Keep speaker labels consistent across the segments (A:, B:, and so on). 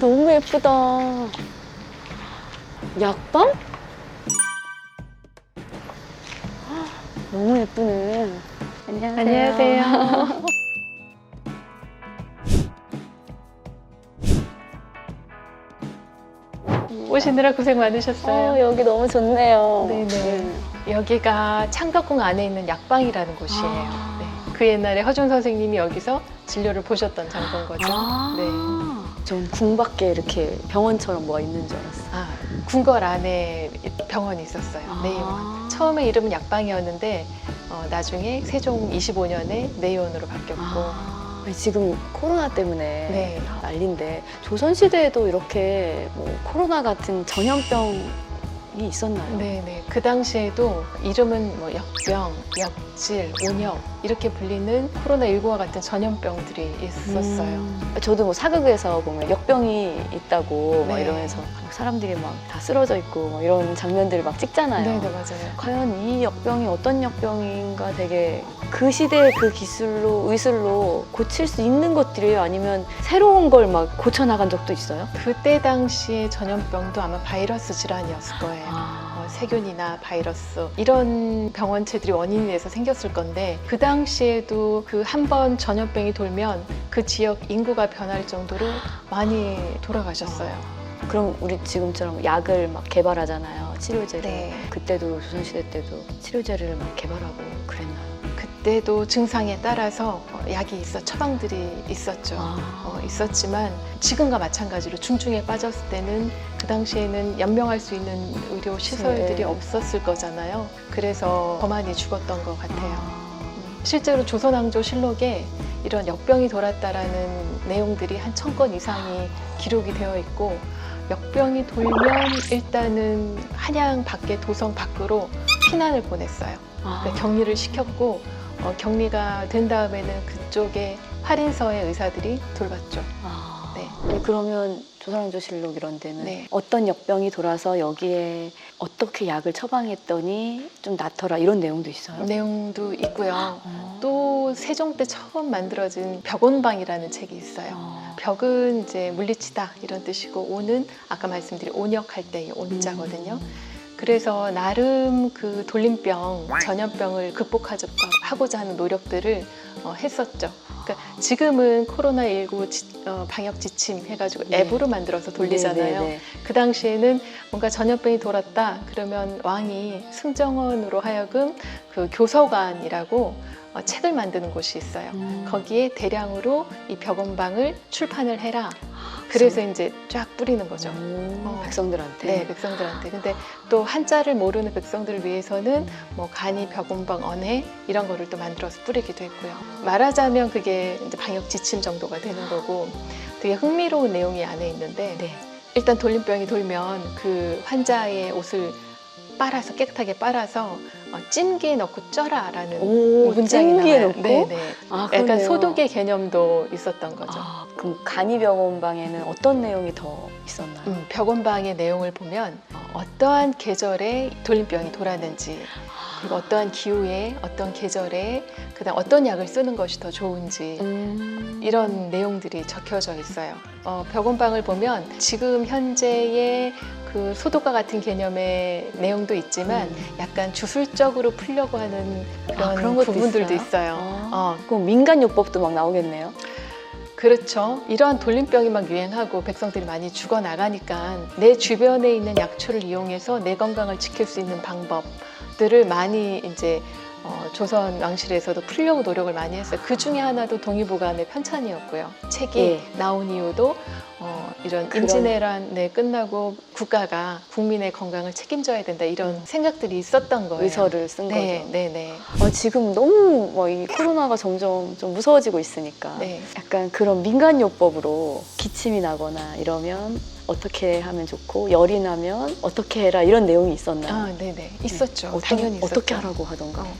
A: 와, 너무 예쁘다. 약방? 너무 예쁘네. 안녕하세요.
B: 안녕하세요. 오시느라 고생 많으셨어요.
A: 어, 여기 너무 좋네요.
B: 네네. 여기가 창덕궁 안에 있는 약방이라는 곳이에요.
A: 아.
B: 네. 그 옛날에 허준 선생님이 여기서 진료를 보셨던 장소인 거죠.
A: 아.
B: 네.
A: 전 궁 밖에 이렇게 병원처럼 뭐가 있는 줄 알았어요.
B: 아, 궁궐 안에 병원이 있었어요.
A: 아.
B: 네이원. 처음에 이름은 약방이었는데 어, 나중에 세종 25년에 네이원으로 바뀌었고
A: 아, 지금 코로나 때문에
B: 네.
A: 다 난리인데 조선 시대에도 이렇게 뭐 코로나 같은 전염병 이 있었나요?
B: 네네. 그 당시에도 이름은 뭐 역병, 역질, 온역 이렇게 불리는 코로나19와 같은 전염병들이 있었어요.
A: 음, 저도 뭐 사극에서 보면 역병이 있다고 막
B: 네.
A: 이러면서 사람들이 막 다 쓰러져 있고 막 이런 장면들을 막 찍잖아요.
B: 네 네 맞아요.
A: 과연 이 역병이 어떤 역병인가 되게 그 시대의 그 기술로 의술로 고칠 수 있는 것들이에요? 아니면 새로운 걸 막 고쳐 나간 적도 있어요?
B: 그때 당시의 전염병도 아마 바이러스 질환이었을 거예요.
A: 아,
B: 어, 세균이나 바이러스 이런 병원체들이 원인이 돼서 생겼을 건데 그 당시에도 그 한 번 전염병이 돌면 그 지역 인구가 변할 정도로 많이 돌아가셨어요.
A: 그럼 우리 지금처럼 약을 막 개발하잖아요. 치료제를.
B: 네.
A: 그때도 조선시대 때도 치료제를 막 개발하고 그랬나요?
B: 그때도 증상에 따라서 어, 약이 있어 처방들이 있었죠.
A: 아.
B: 어, 있었지만 지금과 마찬가지로 중증에 빠졌을 때는 그 당시에는 연명할 수 있는 의료 시설들이
A: 네.
B: 없었을 거잖아요. 그래서 더 많이 죽었던 것 같아요.
A: 아.
B: 음, 실제로 조선왕조 실록에 이런 역병이 돌았다라는 내용들이 한 천 건 이상이 기록이 되어 있고 역병이 돌면 일단은 한양 밖에 도성 밖으로 피난을 보냈어요.
A: 아.
B: 그러니까 격리를 시켰고 어, 격리가 된 다음에는 그쪽에 할인서의 의사들이 돌봤죠.
A: 아.
B: 네.
A: 네, 그러면 조선왕조실록 이런 데는
B: 네.
A: 어떤 역병이 돌아서 여기에 어떻게 약을 처방했더니 좀 낫더라 이런 내용도 있어요?
B: 내용도 있고요.
A: 어.
B: 또 세종 때 처음 만들어진 벽온방이라는 책이 있어요.
A: 어.
B: 벽은 이제 물리치다 이런 뜻이고 온은 아까 말씀드린 온역할 때의 온자거든요.
A: 음.
B: 그래서 나름 그 돌림병, 전염병을 극복하고자 하는 노력들을 어, 했었죠. 그러니까 지금은 코로나19 지- 어, 방역 지침 해가지고
A: 네.
B: 앱으로 만들어서 돌리잖아요.
A: 네, 네, 네.
B: 그 당시에는 뭔가 전염병이 돌았다 그러면 왕이 승정원으로 하여금 그 교서관이라고 어, 책을 만드는 곳이 있어요.
A: 음.
B: 거기에 대량으로 이 벽원방을 출판을 해라. 그래서 이제 쫙 뿌리는 거죠.
A: 오,
B: 어.
A: 백성들한테.
B: 네, 백성들한테. 근데 또 한자를 모르는 백성들을 위해서는 뭐 간이 벽온방 언해 이런 거를 또 만들어서 뿌리기도 했고요. 말하자면 그게 이제 방역 지침 정도가 되는 거고 되게 흥미로운 내용이 안에 있는데
A: 네.
B: 일단 돌림병이 돌면 그 환자의 옷을 빨아서 깨끗하게 빨아서 어, 찜기에 넣고 쪄라 라는
A: 오,
B: 문장이
A: 찜기에
B: 나와요.
A: 넣고?
B: 네, 네.
A: 아,
B: 약간
A: 그러네요.
B: 소독의 개념도 있었던 거죠.
A: 아, 그럼 간이병원방에는 어떤 내용이 더 있었나요?
B: 음, 벽원방의 내용을 보면 어, 어떠한 계절에 돌림병이 돌았는지 그리고 어떠한 기후에 어떤 계절에 그다음 어떤 약을 쓰는 것이 더 좋은지
A: 음.
B: 이런 내용들이 적혀져 있어요. 어, 벽원방을 보면 지금 현재의 그 소독과 같은 개념의 내용도 있지만
A: 음.
B: 약간 주술적으로 풀려고 하는 그런,
A: 아, 그런
B: 부분들도
A: 있어요?
B: 있어요.
A: 아.
B: 어,
A: 그럼 민간요법도 막 나오겠네요.
B: 그렇죠. 이러한 돌림병이 막 유행하고 백성들이 많이 죽어 나가니까 내 주변에 있는 약초를 이용해서 내 건강을 지킬 수 있는 방법들을 많이 이제 어, 조선 왕실에서도 풀려고 노력을 많이 했어요. 그 중에 하나도 동의보감의 편찬이었고요. 책이
A: 예.
B: 나온 이유도 어, 이런
A: 그런-
B: 임진왜란 네, 끝나고 국가가 국민의 건강을 책임져야 된다 이런 생각들이 있었던 거예요.
A: 의서를 쓴
B: 네,
A: 거죠.
B: 네, 네,
A: 아, 지금 너무 뭐 이 코로나가 점점 좀 무서워지고 있으니까
B: 네.
A: 약간 그런 민간요법으로 기침이 나거나 이러면 어떻게 하면 좋고 열이 나면 어떻게 해라 이런 내용이 있었나요?
B: 아, 네, 네, 있었죠.
A: 어떤-
B: 당연히 있었죠.
A: 어떻게 하라고 하던가.
B: 어,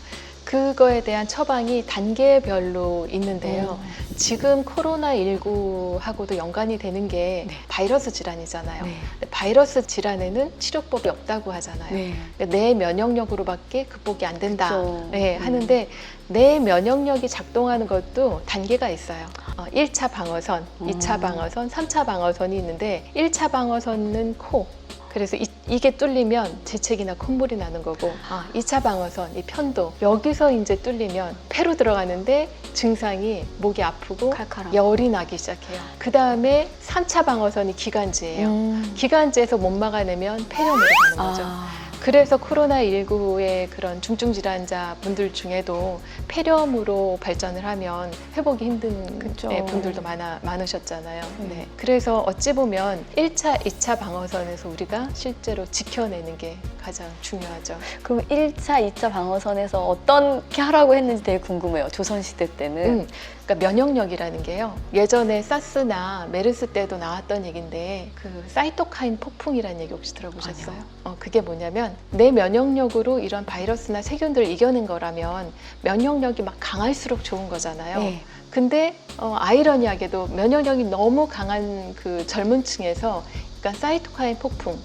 B: 그거에 대한 처방이 단계별로 있는데요.
A: 음.
B: 지금 코로나19하고도 연관이 되는 게
A: 네.
B: 바이러스 질환이잖아요.
A: 네.
B: 바이러스 질환에는 치료법이 없다고 하잖아요.
A: 네.
B: 그러니까 내 면역력으로밖에 극복이 안 된다. 네,
A: 음.
B: 하는데 내 면역력이 작동하는 것도 단계가 있어요. 어, 1차 방어선,
A: 음.
B: 2차 방어선, 3차 방어선이 있는데 1차 방어선은 코. 그래서 이, 게 뚫리면 재채기나 콧물이 나는 거고 아, 2차 방어선, 이 편도 여기서 이제 뚫리면 폐로 들어가는데 증상이 목이 아프고
A: 칼칼하고.
B: 열이 나기 시작해요. 그 다음에 3차 방어선이 기관지예요.
A: 음.
B: 기관지에서 못 막아내면 폐렴으로 가는 거죠.
A: 아.
B: 그래서 코로나19의 그런 중증 질환자 분들 중에도 폐렴으로 발전을 하면 회복이 힘든
A: 그쵸.
B: 네, 분들도 많아, 많으셨잖아요.
A: 음.
B: 네. 그래서 어찌 보면 1차, 2차 방어선에서 우리가 실제로 지켜내는 게 가장 중요하죠.
A: 그럼 1차, 2차 방어선에서 어떻게 하라고 했는지 되게 궁금해요. 조선시대 때는.
B: 음, 그러니까 면역력이라는 게요. 예전에 사스나 메르스 때도 나왔던 얘기인데 그 사이토카인 폭풍이라는 얘기 혹시 들어보셨어요?
A: 아니요.
B: 어, 그게 뭐냐면 내 면역력으로 이런 바이러스나 세균들을 이겨낸 거라면 면역력이 막 강할수록 좋은 거잖아요.
A: 네.
B: 근데 어, 아이러니하게도 면역력이 너무 강한 그 젊은 층에서 그러니까 사이토카인 폭풍,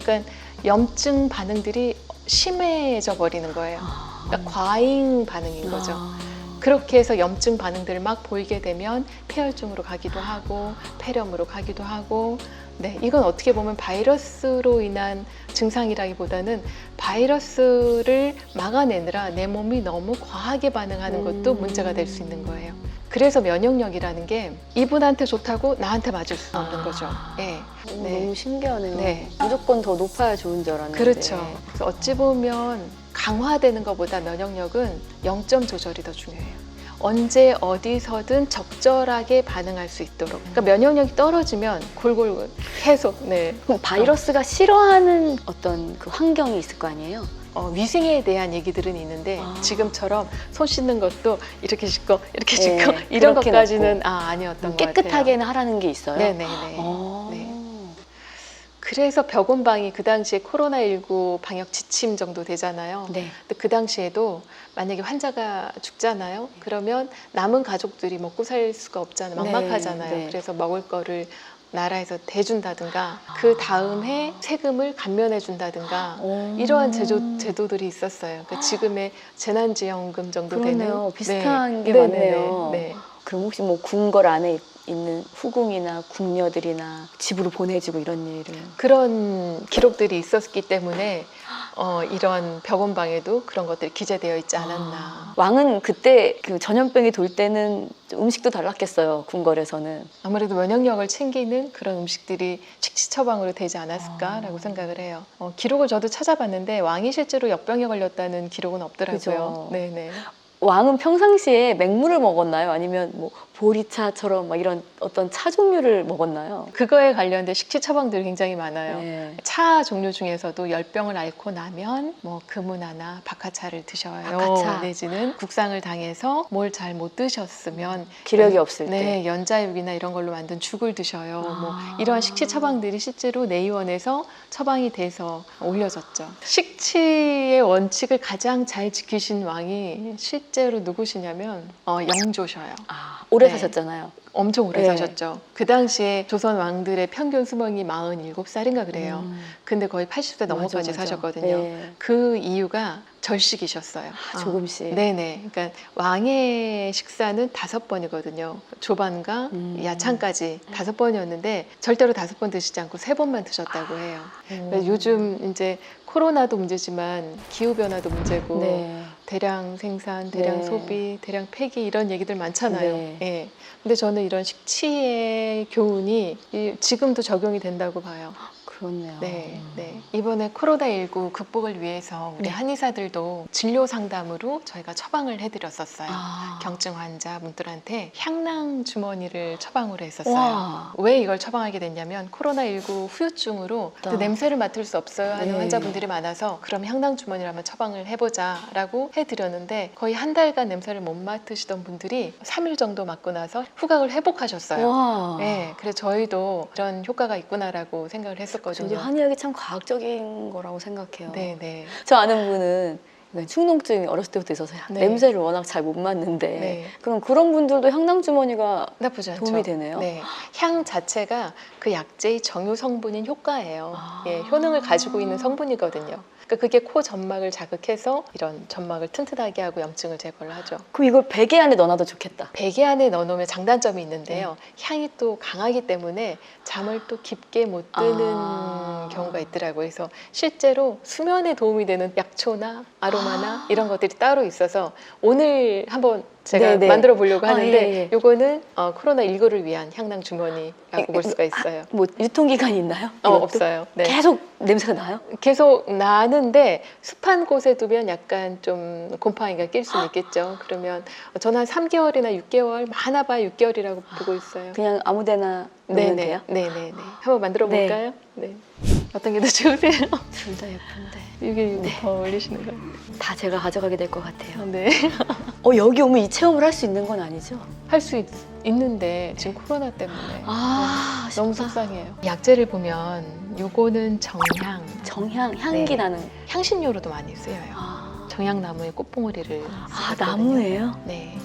B: 그러니까 염증 반응들이 심해져 버리는 거예요.
A: 아.
B: 그러니까 과잉 반응인 거죠.
A: 아.
B: 그렇게 해서 염증 반응들을 막 보이게 되면 폐혈증으로 가기도 하고 폐렴으로 가기도 하고 네 이건 어떻게 보면 바이러스로 인한 증상이라기보다는 바이러스를 막아내느라 내 몸이 너무 과하게 반응하는 것도
A: 음.
B: 문제가 될 수 있는 거예요. 그래서 면역력이라는 게 이분한테 좋다고 나한테 맞을 수는 없는
A: 아.
B: 거죠. 예.
A: 오,
B: 네.
A: 너무 신기하네요.
B: 네.
A: 무조건 더 높아야 좋은 줄 알았는데.
B: 그렇죠. 그래서 어찌 보면 강화되는 것보다 면역력은 0점 조절이 더 중요해요. 언제 어디서든 적절하게 반응할 수 있도록. 그러니까 면역력이 떨어지면 골골 계속 네.
A: 그럼 바이러스가 싫어하는 어떤 그 환경이 있을 거 아니에요?
B: 어, 위생에 대한 얘기들은 있는데
A: 아.
B: 지금처럼 손 씻는 것도 이렇게 씻고 이렇게
A: 네,
B: 씻고 이런 것까지는. 아 아니었던 것 같아요.
A: 깨끗하게는 하라는 게 있어요?
B: 네네네.
A: 아.
B: 네. 그래서 벽온방이 그 당시에 코로나19 방역 지침 정도 되잖아요.
A: 네.
B: 근데 그 당시에도 만약에 환자가 죽잖아요. 그러면 남은 가족들이 먹고 살 수가 없잖아요.
A: 네,
B: 막막하잖아요.
A: 네.
B: 그래서 먹을 거를 나라에서 대준다든가 그 다음 해 세금을 감면해 준다든가
A: 오.
B: 이러한 제도, 제도들이 있었어요. 그러니까 지금의 재난지원금 정도
A: 그러네요.
B: 되는
A: 비슷한 게
B: 네네네.
A: 많네요.
B: 네.
A: 그럼 혹시 뭐 궁궐 안에 있 는 후궁이나 궁녀들이나 집으로 보내주고 이런 일을
B: 그런 기록들이 있었기 때문에 어, 이런 벽온방에도 그런 것들이 기재되어 있지 않았나.
A: 아. 왕은 그때 그 전염병이 돌 때는 좀 음식도 달랐겠어요. 궁궐에서는.
B: 아무래도 면역력을 챙기는 그런 음식들이 식시 처방으로 되지 않았을까라고
A: 아.
B: 생각을 해요. 어, 기록을 저도 찾아봤는데 왕이 실제로 역병에 걸렸다는 기록은 없더라고요.
A: 그죠.
B: 네네.
A: 왕은 평상시에 맹물을 먹었나요? 아니면 뭐 보리차처럼 막 이런 어떤 차 종류를 먹었나요?
B: 그거에 관련된 식시 처방들이 굉장히 많아요.
A: 네.
B: 차 종류 중에서도 열병을 앓고 나면 뭐 금은하나 박하차를 드셔요.
A: 박하차.
B: 내지는 국상을 당해서 뭘 잘 못 드셨으면
A: 기력이 없을 때.
B: 네, 연자육이나 이런 걸로 만든 죽을 드셔요. 뭐
A: 아.
B: 이러한 식치 처방들이 실제로 내의원에서 처방이 돼서 올려졌죠. 식치의 원칙을 가장 잘 지키신 왕이 실제로 누구시냐면 어, 영조셔요.
A: 아, 오래
B: 네.
A: 사셨잖아요.
B: 엄청 오래
A: 네.
B: 사셨죠. 그 당시에 조선 왕들의 평균 수명이 47살인가 그래요.
A: 음.
B: 근데 거의 80세 넘어까지
A: 맞아, 맞아.
B: 사셨거든요.
A: 네.
B: 그 이유가 절식이셨어요.
A: 아, 조금씩.
B: 네네. 그러니까 왕의 식사는 다섯 번이거든요. 조반과
A: 음.
B: 야찬까지 다섯 번이었는데 절대로 다섯 번 드시지 않고 세 번만 드셨다고 해요. 그래서
A: 음.
B: 요즘 이제 코로나도 문제지만 기후 변화도 문제고
A: 네.
B: 대량 생산, 대량
A: 네.
B: 소비, 대량 폐기 이런 얘기들 많잖아요.
A: 네.
B: 예. 근데 저는 이런 식치의 교훈이 이- 지금도 적용이 된다고 봐요.
A: 그렇네요.
B: 네, 네. 이번에 코로나19 극복을 위해서 우리
A: 네.
B: 한의사들도 진료 상담으로 저희가 처방을 해드렸었어요.
A: 아.
B: 경증 환자 분들한테 향낭 주머니를 처방으로 했었어요.
A: 와.
B: 왜 이걸 처방하게 됐냐면 코로나19 후유증으로 또
A: 또.
B: 냄새를 맡을 수 없어요 하는
A: 네.
B: 환자분들이 많아서 그럼 향낭 주머니를 한번 처방을 해보자라고 해드렸는데 거의 한 달간 냄새를 못 맡으시던 분들이 3일 정도 맞고 나서 후각을 회복하셨어요.
A: 와.
B: 네, 그래서 저희도 이런 효과가 있구나라고 생각을 했었거든요.
A: 저도 한의학이 참 과학적인 거라고 생각해요.
B: 네, 네.
A: 저 아는 분은 네, 충농증이 어렸을 때부터 있어서
B: 네.
A: 냄새를 워낙 잘 못 맡는데
B: 네.
A: 그럼 그런 분들도 향낭 주머니가
B: 나쁘지 않죠.
A: 도움이 되네요.
B: 네. 향 자체가 그 약재의 정유 성분인 효과예요.
A: 아.
B: 예, 효능을 가지고 있는 성분이거든요. 그러니까 그게 코 점막을 자극해서 이런 점막을 튼튼하게 하고 염증을 제거를 하죠.
A: 그럼 이걸 베개 안에 넣어놔도 좋겠다.
B: 베개 안에 넣어놓으면 장단점이 있는데요. 향이 또 강하기 때문에 잠을 또 깊게 못 드는
A: 아.
B: 경우가 있더라고요. 그래서 실제로 수면에 도움이 되는 약초나 아로마나
A: 아.
B: 이런 것들이 따로 있어서 오늘 한번 제가
A: 네네.
B: 만들어 보려고
A: 아,
B: 하는데
A: 예, 예.
B: 요거는 어, 코로나 19를 위한 향낭 주머니라고 볼 수가 있어요.
A: 뭐 유통기간이 있나요?
B: 어,
A: 이것도?
B: 없어요. 네.
A: 계속 냄새가 나요?
B: 계속 나는데 습한 곳에 두면 약간 좀 곰팡이가 낄 수는 있겠죠. 그러면 저는 한 3개월이나 6개월 많아봐야 6개월이라고 보고 있어요.
A: 그냥 아무데나 넣으면
B: 네네.
A: 돼요?
B: 네네네. 한번 만들어
A: 네.
B: 볼까요? 네. 어떤 게 더 좋으세요?
A: 둘 다 예쁜데
B: 이게
A: 네.
B: 더 어울리시는 거.
A: 다 제가 가져가게 될 것 같아요.
B: 네.
A: 어 여기 오면 이 체험을 할 수 있는 건 아니죠?
B: 할 수 있는데 지금 코로나 때문에
A: 아
B: 너무
A: 아쉽다.
B: 속상해요. 약재를 보면 요거는 정향,
A: 정향 향기
B: 네.
A: 나는.
B: 향신료로도 많이 쓰여요.
A: 아,
B: 정향나무의 꽃봉오리를
A: 아
B: 쓰거든요.
A: 나무예요?
B: 네.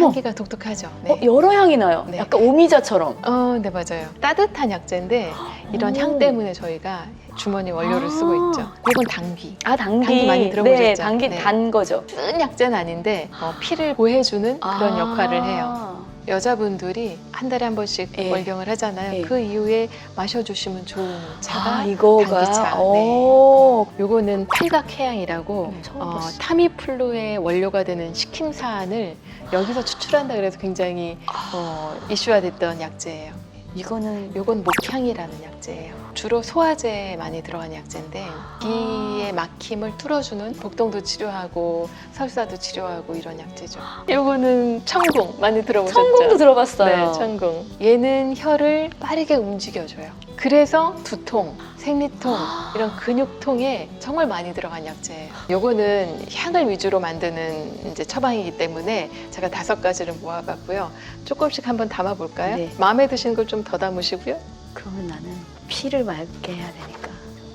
B: 향기가 독특하죠. 네.
A: 어, 여러 향이 나요.
B: 네.
A: 약간 오미자처럼.
B: 어, 네 맞아요. 따뜻한 약재인데 이런
A: 오.
B: 향 때문에 저희가 주머니 원료를
A: 아.
B: 쓰고 있죠. 이건 당귀.
A: 아 당귀,
B: 당귀 많이 들어보셨죠?
A: 네, 당귀
B: 네.
A: 단 거죠.
B: 쓴 약재는 아닌데 어, 피를 보해주는 그런
A: 아.
B: 역할을 해요. 여자분들이 한 달에 한 번씩
A: 예.
B: 월경을 하잖아요.
A: 예.
B: 그 이후에 마셔주시면 좋은 차가
A: 아 이거가.
B: 당귀차.
A: 오.
B: 요거는 팔각해양이라고
A: 네, 처음
B: 어,
A: 봤어요.
B: 타미플루의 원료가 되는 식힘산을 여기서 추출한다 그래서 굉장히
A: 아.
B: 어, 이슈화됐던 약재예요.
A: 이거는
B: 요건 목향이라는 약재예요. 주로 소화제에 많이 들어간 약재인데 기의 막힘을 뚫어주는 복통도 치료하고 설사도 치료하고 이런 약재죠. 요거는 천궁 많이 들어보셨죠?
A: 천공도 들어봤어요.
B: 네, 천궁. 얘는 혀를 빠르게 움직여줘요. 그래서 두통, 생리통, 이런 근육통에 정말 많이 들어간 약재예요. 요거는 향을 위주로 만드는 이제 처방이기 때문에 제가 다섯 가지를 모아봤고요. 조금씩 한번 담아볼까요?
A: 네.
B: 마음에 드시는 걸 좀 더 담으시고요.
A: 그러면 나는 피를 맑게 해야 되니까.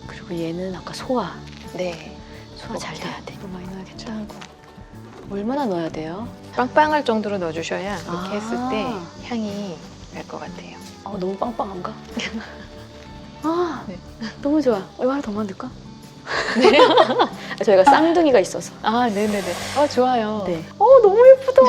A: 그리고 얘는 아까 소화.
B: 네.
A: 소화 잘. 돼야 돼. 이거 많이 넣어야겠다. 얼마나 넣어야 돼요?
B: 빵빵할 정도로 넣어주셔야 이렇게
A: 아.
B: 했을 때 향이 날 것 같아요.
A: 아 너무 빵빵한가? 아
B: 네.
A: 너무 좋아. 어, 이거 하나 더 만들까? 저희가 쌍둥이가 있어서.
B: 아, 네네네. 아, 좋아요.
A: 네. 어 너무 예쁘다.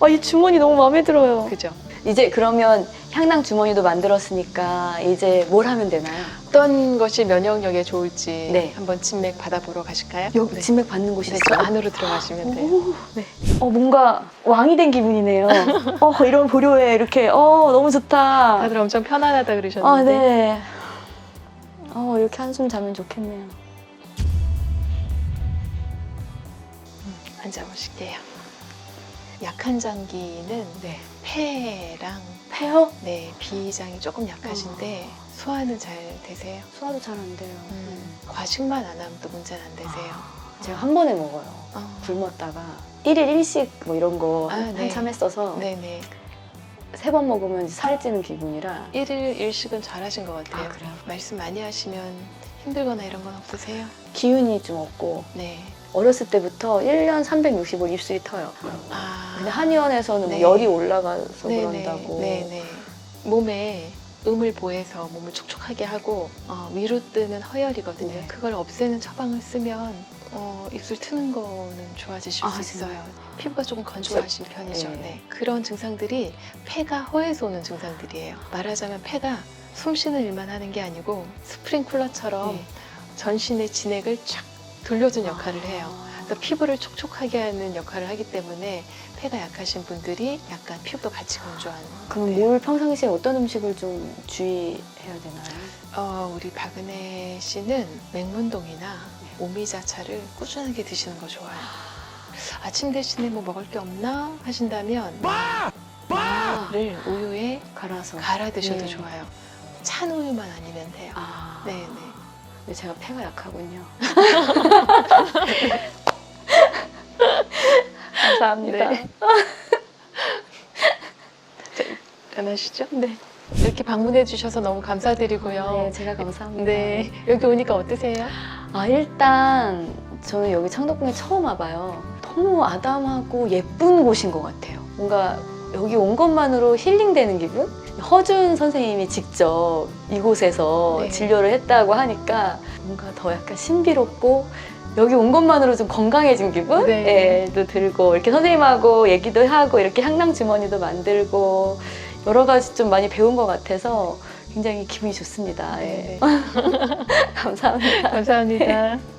A: 아, 이 주머니 너무 마음에 들어요.
B: 그죠?
A: 이제 그러면 향낭 주머니도 만들었으니까 이제 뭘 하면 되나요?
B: 어떤 것이 면역력에 좋을지
A: 네.
B: 한번 진맥 받아보러 가실까요?
A: 여기
B: 네.
A: 진맥 받는 곳이
B: 네, 저
A: 있어요?
B: 안으로 들어가시면 돼요.
A: 오, 네. 어 뭔가 왕이 된 기분이네요. 어 이런 보료에 이렇게 어 너무 좋다.
B: 다들 엄청 편안하다 그러셨는데.
A: 아 네. 어 이렇게 한숨 자면 좋겠네요.
B: 앉아보실게요. 약한 장기는
A: 네.
B: 폐랑
A: 폐요?
B: 네, 비장이 조금 약하신데 소화는 잘 되세요?
A: 소화도 잘 안 돼요.
B: 음, 과식만 안 하면 또 문제는 안 되세요.
A: 제가 한 번에 먹어요.
B: 어.
A: 굶었다가 1일 1식 뭐 이런 거
B: 아, 네.
A: 한참 했어서
B: 네네.
A: 세 번 먹으면 이제 살이 찌는 기분이라
B: 일일 일식은 잘하신 것 같아요.
A: 아, 그래요?
B: 말씀 많이 하시면 힘들거나 이런 건 없으세요?
A: 기운이 좀 없고
B: 네.
A: 어렸을 때부터 1년 365일 입술이 터요.
B: 아.
A: 근데 한의원에서는 뭐
B: 네.
A: 열이 올라가서
B: 네네.
A: 그런다고
B: 네네. 몸에 음을 보해서 몸을 촉촉하게 하고 어, 위로 뜨는 허열이거든요.
A: 네.
B: 그걸 없애는 처방을 쓰면 어, 입술 트는 거는 좋아지실
A: 아,
B: 수? 있어요. 피부가 조금 건조하신 편이죠.
A: 네.
B: 네. 그런 증상들이 폐가 허에서 오는 증상들이에요. 말하자면 폐가 숨 쉬는 일만 하는 게 아니고 스프링쿨러처럼
A: 네.
B: 전신의 진액을 쫙 돌려준 역할을 해요.
A: 아.
B: 그래서 피부를 촉촉하게 하는 역할을 하기 때문에 폐가 약하신 분들이 약간 피부도 같이 건조한.
A: 그럼
B: 네.
A: 뭘 평상시에 어떤 음식을 좀 주의해야 되나요?
B: 어, 우리 박은혜 씨는 맹문동이나 오미자차를 꾸준하게 드시는 거 좋아요. 아침 대신에 뭐 먹을 게 없나 하신다면 마를 우유에
A: 갈아서.
B: 갈아 드셔도
A: 네.
B: 좋아요. 찬 우유만 아니면 돼요.
A: 아.
B: 네 네.
A: 근데 제가 폐가 약하군요. 감사합니다.
B: 네. 안 하시죠?
A: 네.
B: 이렇게 방문해 주셔서 너무 감사드리고요.
A: 네, 제가 감사합니다.
B: 네, 여기 오니까 어떠세요?
A: 아, 일단 저는 여기 창덕궁에 처음 와봐요. 너무 아담하고 예쁜 곳인 것 같아요. 뭔가 여기 온 것만으로 힐링되는 기분? 허준 선생님이 직접 이곳에서
B: 네.
A: 진료를 했다고 하니까 뭔가 더 약간 신비롭고 여기 온 것만으로 좀 건강해진 기분?
B: 네.
A: 도 들고 이렇게 선생님하고 얘기도 하고 이렇게 향랑 주머니도 만들고 여러 가지 좀 많이 배운 것 같아서 굉장히 기분이 좋습니다. 예.
B: 네.
A: 감사합니다.
B: 감사합니다.